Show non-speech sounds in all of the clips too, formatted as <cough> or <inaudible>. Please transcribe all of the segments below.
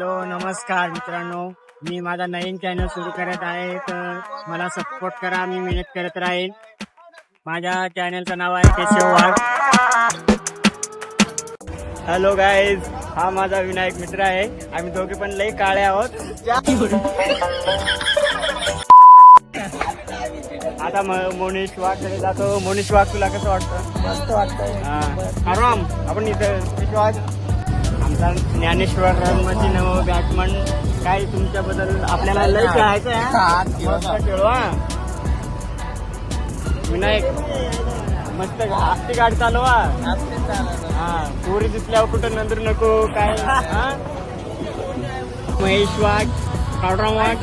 Hello नमस्कार मित्रांनो. मी माझा नवीन चॅनल सुरू करत आहे तर मला सपोर्ट करा मी मेहनत करत राहील माझ्या चॅनलचं नाव आहे केशव वाघ. हॅलो गाईज हा माझा विनायक मित्र आहे. आम्ही दोघे पण लई काळे आहोत. आता मोनिश वाघकडे जातो. मोनिश वाघ तुला कसं वाटतं? मस्त वाटतंय. हा. आराम. आपण इथं विश्वास आमचा ज्ञानेश्वर रनमची नव बॅट्समन काय तुमच्याबद्दल आपल्याला लय खेळायचं आहे मस्त खेळू हा? विनायक मस्त आस्ती गाडी चालवा हा? पोरी दिसल्यावर कुठं नंतर नको काय? <laughs> महेश वाघ कावडराम वाघ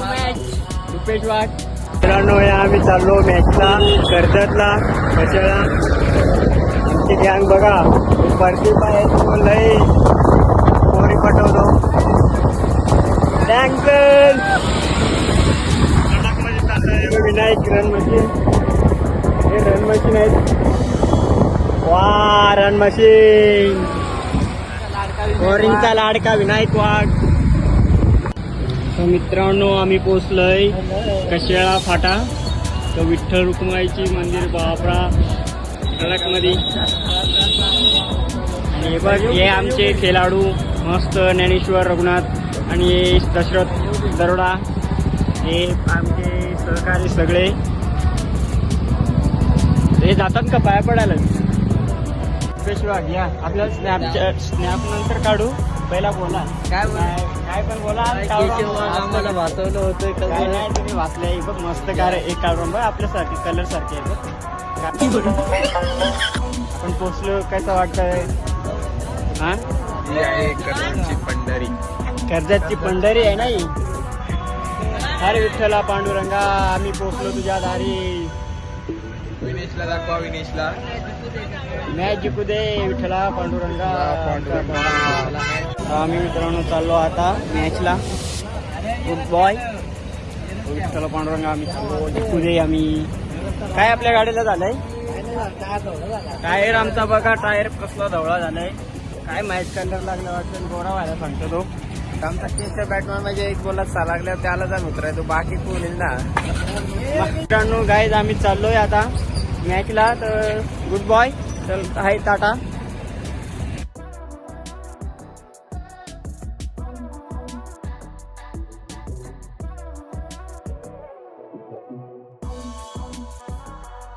रुपेश वाघ. मित्रांनो या आम्ही चाललो मॅचला कर्जतला कशाला आमची गँग बघा परदीप आहे तो लय. डँकल विनायक रन मशीन हे रन मशीन आहेत वा रन मशीन बोरिंगचा लाडका विनायक वाघ. तर मित्रांनो आम्ही पोचलोय कशेळा फाटा. तर विठ्ठल रुक्माईची मंदिर बापरा मध्ये हे बघ हे आमचे खेळाडू मस्त ज्ञानेश्वर रघुनाथ. आणि दशरथ दरोडा हे आमचे सहकारी सगळे. हे जातात का? पाया पडायला? पेशवा घ्या आपल्याला स्नॅप स्नॅप नंतर काढू. पहिला बोला. काय बोला? काय पण बोला. आम्हाला वाचवलं होतं काय नाही तुम्ही वाचले बघ मस्त कार एक काढून बघ आपल्यासारखे कलर सारखे आहे बघ. आपण पोचलो कसं वाटतंय. हा? पंढरी. कर्जतची पंढरी आहे नाही? अरे विठ्ठला पांडुरंगा आम्ही पोचलो तुझ्या दारी. विनेशला दाखवा विनेशला. मॅच जिंकू दे विठ्ठला पांडुरंगा. पांडुरंगा. आम्ही मित्रांनो चाललो आता मॅचला. गुड बॉय विठ्ठला पांडुरंगा आम्ही चाललो. जिंकू दे आम्ही. काय आपल्या गाडीला झालंय? टायर आमचा बघा टायर कसला धवळा झालाय. काय मॅच कलर लागलं वाटतं? गोरा व्हायला सांगतो तो. आमचा केसच्या बॅटमॅन म्हणजे एक बोलत सा लागल्या त्याला जाऊन उतरायचो बाकी कोण येईल ना? मित्रांनो गाईज आम्ही चाललोय आता मॅचला तर गुड बॉय चल आहे टाटा.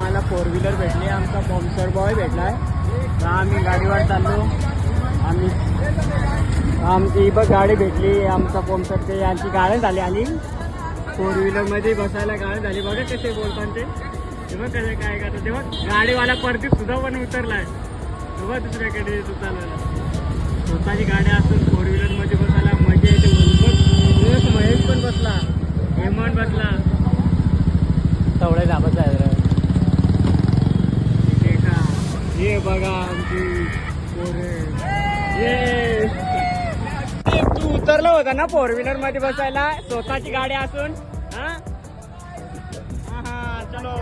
मला फोर व्हीलर भेटली. आमचा बॉम्सर बॉय भेटलाय. आम्ही गाडीवर चाललो. आम्ही. आमची बघ गाडी भेटली आमचा पॉम्सर ते यांची गाडी झाली आली फोर व्हीलरमध्ये बसायला गाडी झाली. बघा कसे बोलतात ते. ते बघ कसे काय करतात. ते बघ गाडीवाला परदीप सुद्धा पण उतरलाय. ते बघ दुसऱ्याकडे येतो चालवायला. स्वतःची गाडी असून फोर व्हीलरमध्ये बसायला मजा येते. बघ महेश पण बसला. हेमंत बसला. तेवढे दाबत आहे आहे? हे बघा आमची तू उतरला होता ना फोर व्हीलरमध्ये बसायला? स्वतःची गाडी असून? हा? हा, चलो.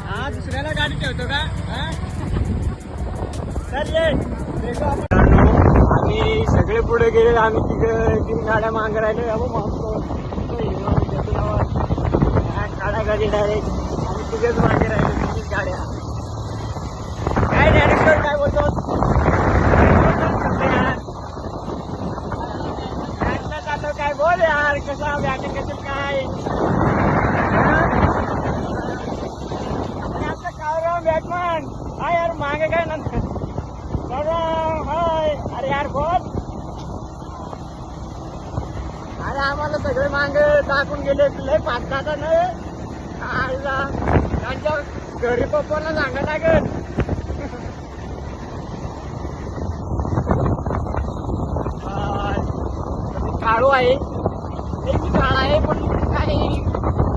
हा दुसऱ्याला गाडी ठेवतो का? हा? आम्ही सगळे पुढे गेले आम्ही तिकडे तीन गाड्या मागे राहिले. अहो मागतो गाड्या गाडी डायरेक्ट आम्ही तिकडेच मागे राहिले तीन गाड्या काय डायरेक्टर काय बोलतो बॅटला जातो काय बोल यार कसा बॅटिंग कसेल काय बॅटमॅन हा यार मागे काय नंतर? गौरव, हाय. अरे यार कोण अरे आम्हाला सगळे मांग टाकून गेले लय पाच दादा नाही आईला. त्यांच्या घरी पप्पाला सांगा लागेल. काळू आहे. एक काळ आहे पण काही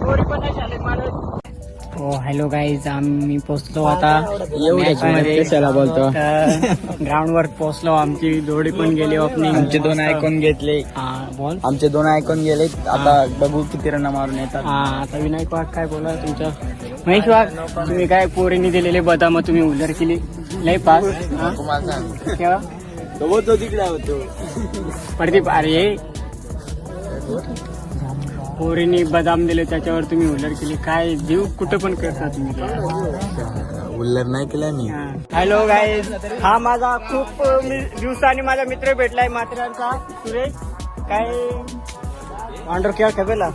गोरी पण नाही झाले मला. हो हॅलो गाईज आम्ही पोचलो आता. एवढ्याच मध्ये कशाला बोलतो? ग्राउंड वर पोहोचलो आमची जोडी पण गेली ओपनिंग आमचे दोन आयकॉन घेतले. बोल. आमचे दोन आयकॉन गेले. आता बघू किती रन मारून येतात. हा आता विनायक वाघ काय बोला तुमच्या महेश वाघ तुम्ही काय पोरीने दिलेले बदाम तुम्ही उलर केली? लय पास हा? तुम्हाला सांग केव्हा? तो तो तिकडे होतो प्रदीप अरे पोरीने बदाम दिले त्याच्यावर तुम्ही उलट केली. काय जीव कुठं पण करता तुम्ही. उल्लर नाही केला मी. हॅलो गाईज हा माझा खूप दिवसांनी माझा मित्र भेटलाय माथेरानचा. सुरेश काय? ऑर्डर केव्हा कपेला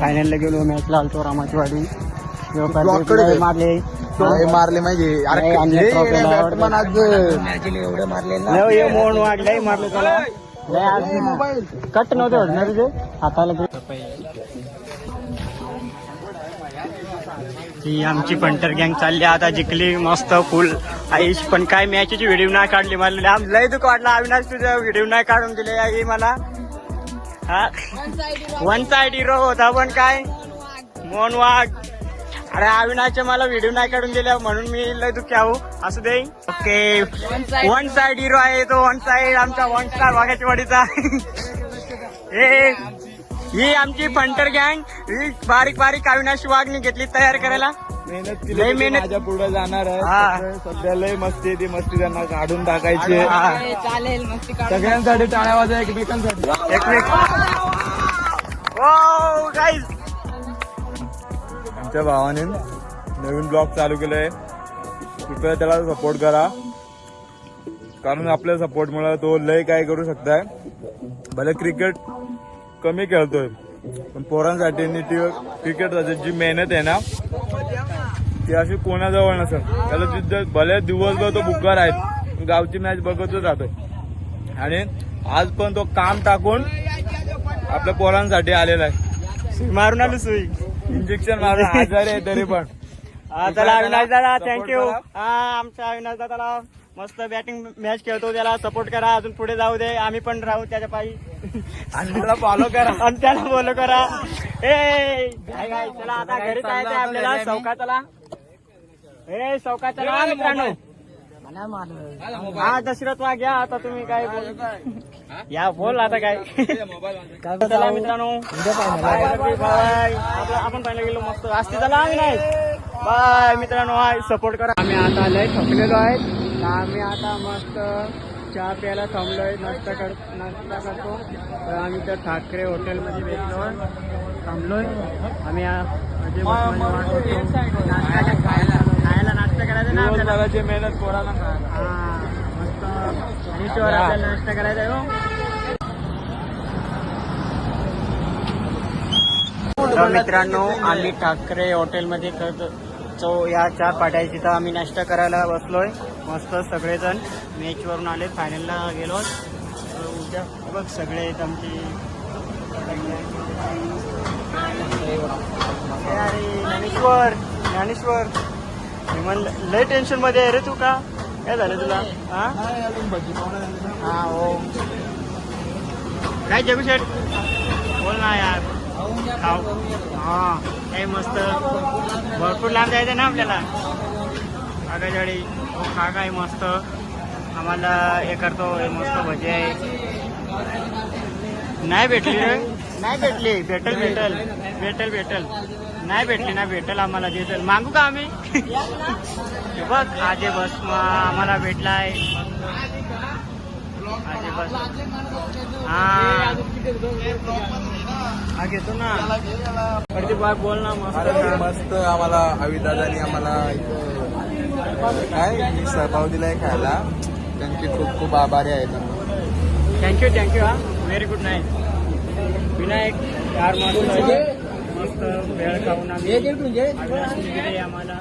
फायनलला गेलो मॅचला आलतो रामाची वाडी. कडे लय मारले म्हणजे ला बॅटमॅन आज एवढं मारले मोहन वाघ लय मारलं त्याला. लय आज कट नव्हते वाटणार तुझे? हाताला ते. ही आमची पंटर गँग चालली आता जिंकली मस्त फुल आईश पण काय मॅचची व्हिडिओ नाही काढली मला. आम- लय दुःख वाटलं अविनाश तुझा व्हिडिओ नाही काढून दिले. आई मला. हा? वन साइड हिरो होता पण काय? मोहन वाघ अरे अविनाशचे मला व्हिडिओ नाही काढून दिले म्हणून मी लय दुःखी आहो असू दे. ओके वन साइड हिरो आहे तो वन साइड आमचा वन स्टार वाघाची वाडीचा <laughs> हे ही आमची फंटर गँग ही बारीक बारीक अविनाश वाघनी घेतली तयार करायला. मेहनत केली मेहनत- माझ्या पुढे जाणार. आहे. सध्या लय मस्ती आहे ती मस्ती त्यांना काढून टाकायची. चालेल मस्ती सगळ्यांसाठी टाळ्या वाजा एकमेकांसाठी. एकमेक ओ गाईज आमच्या भावाने नवीन ब्लॉग चालू केलंय. कृपया त्याला सपोर्ट करा. कारण आपल्या सपोर्टमुळे तो लय काय करू शकताय. भले क्रिकेट कमी खेळतोय पण पोरांसाठी क्रिकेट जी मेहनत आहे ना ती अशी कोणाजवळ नसेल. त्याला जिद्द भले दिवसभर तो बुकार आहे गावची मॅच बघतच राहतोय. आणि आज पण तो काम टाकून आपल्या पोरांसाठी आलेला आहे. मारून आलो सुई. इंजेक्शन मारून आजारी आहे तरी पण. हा, चला अविनाश दादा थँक्यू. हा आमच्या अविनाश दादाला मस्त बॅटिंग मॅच खेळतो त्याला. सपोर्ट करा अजून पुढे जाऊ दे. आम्ही पण राहू त्याच्या पायी. आणि त्याला फॉलो करा. आणि त्याला बोलो करा. ए काय काय चला आता घरी जायचंय आपल्याला. चौका चला. ए चौका चला मित्रांनो. हा दशरथ वाघ या आता तुम्ही काय बोल. या बोल आता काय? चला मित्रांनो. आपण पाहिलं गेलो मस्त. असते चला आम्ही नाही. बाय मित्रांनो. हाय सपोर्ट करा. आम्ही आता आलोय थकलेलो आहे आम्ही आता मस्त चहा प्यायला थांबलोय. नाश्ता कर नाश्ता करतो. तर आम्ही त्या ठाकरे हॉटेलमध्ये भेटलो. थांबलोय. आम्ही खायला खायला नाश्ता करायचा ना आपल्याला? मेहनत हा, मस्त. आपल्याला नाश्ता करायचा हो. तर मित्रांनो आम्ही ठाकरे हॉटेलमध्ये करतो चौ या चार पाट्याची तर आम्ही नाश्ता करायला बसलोय. मस्त सगळेजण. मॅच वरून आले फायनलला गेलो. तर उद्या बघ सगळे आहेत आमची. अरे ज्ञानेश्वर ज्ञानेश्वर. लय टेन्शनमध्ये आहे रे तू का? काय झालं तुला? हा? हा हो काय जगू शेट बोल ना यार. खाऊ. हा काही मस्त. भरपूर लांब जायचं ना आपल्याला? आगाजाडी हो खा काय मस्त. आम्हाला हे करतो हे मस्त भजी आहे. नाही भेटली रे. नाही भेटली. भेटल भेटल. भेटल भेटल. नाही भेटली ना भेटल आम्हाला देतल मागू का आम्ही? बघ आजे बस आम्हाला भेटलाय. आजे बस. हा. हा घेतो ना. अरे बा बोल ना मस्त. मस्त आम्हाला अविदादानी आम्हाला इथं काय सहभाग दिलाय खायला. त्यांचे खूप खूप आभारी आहेत. थँक्यू थँक्यू हा. व्हेरी गुड नाईट विनायक चार मस्त. मस्त वेळ खाऊन आम्ही. आम्हाला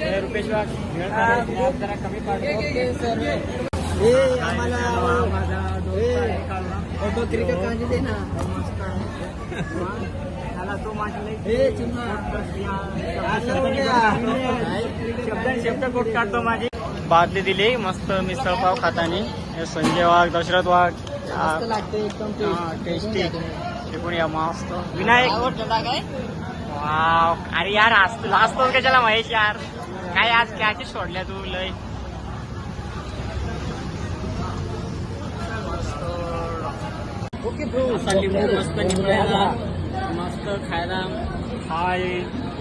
हे रुपेश जरा कमी पाडतो आम्हाला क्रिकेट काढली दे ना. त्याला तो माझ्या शब्द शब्द कोट काढतो माझी. बादली दिली मस्त मिसळ पाव खातानी. हे संजय वाघ दशरथ वाघ. मस्त लागते एकदम टेस्टी पण या मस्त विनायक. वाव. अरे यार आज तुला असतो कशाला महेश यार? काय आज कॅचेस सोडल्या तू लय. मस्त निघायला. मस्त खायला. हाय.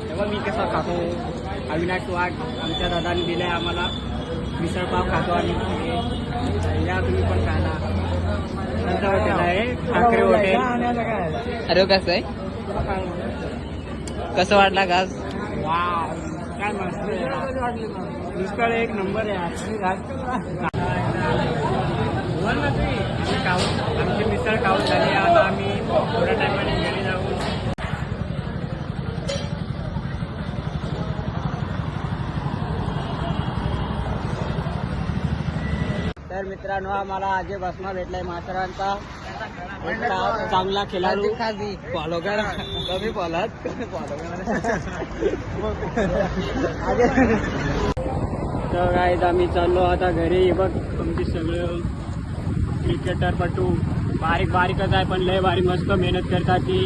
तेव्हा मी कसा खातो? अविनाश वाघ आमच्या दादाने दिले आम्हाला. मिसळपाव खातो आणि या तुम्ही पण खायला. त्यांचं हॉटेल आहे ठाकरे हॉटेल. अरे कसं आहे? कसं वाटला घास काय मस्त. दुष्काळ एक नंबर आहे खाऊ आमची मिसळ खाऊन झाली आता आम्ही थोड्या टायमाने घरी जाऊ तर मित्रांनो आम्हाला अजय भस्मा भेटलाय मास्तरांचा. चांगला खेळाडू. फॉलो करा कमी फॉलोत फॉलो तर काय आम्ही चाललो आता घरी. बघ तुमची सगळं क्रिकेटर पटू बारीक बारीकच आहे पण लय भारी मस्त मेहनत करतात ती.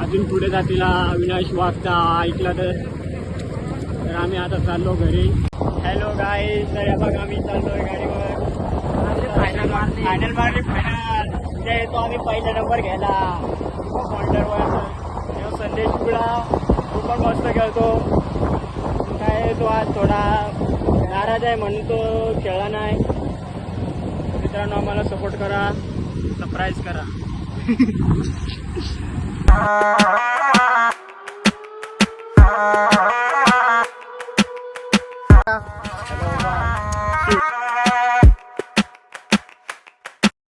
अजून पुढे जातील अविनाश वागता ऐकला तर. आम्ही आता चाललो घरी. हॅलो गाय तर या बघ आम्ही चाललोय गाडीवर फायनल मारली. फायनल मारली फायनल उद्या येतो आम्ही पहिला नंबर घ्यायला. फॉल्डरवर संदेश पुढा. तो पण मस्त खेळतो. काय तो आज? थोडा नाराज आहे म्हणून तो खेळला नाही. मित्रांनो आम्हाला सपोर्ट करा. सरप्राईज करा. <laughs>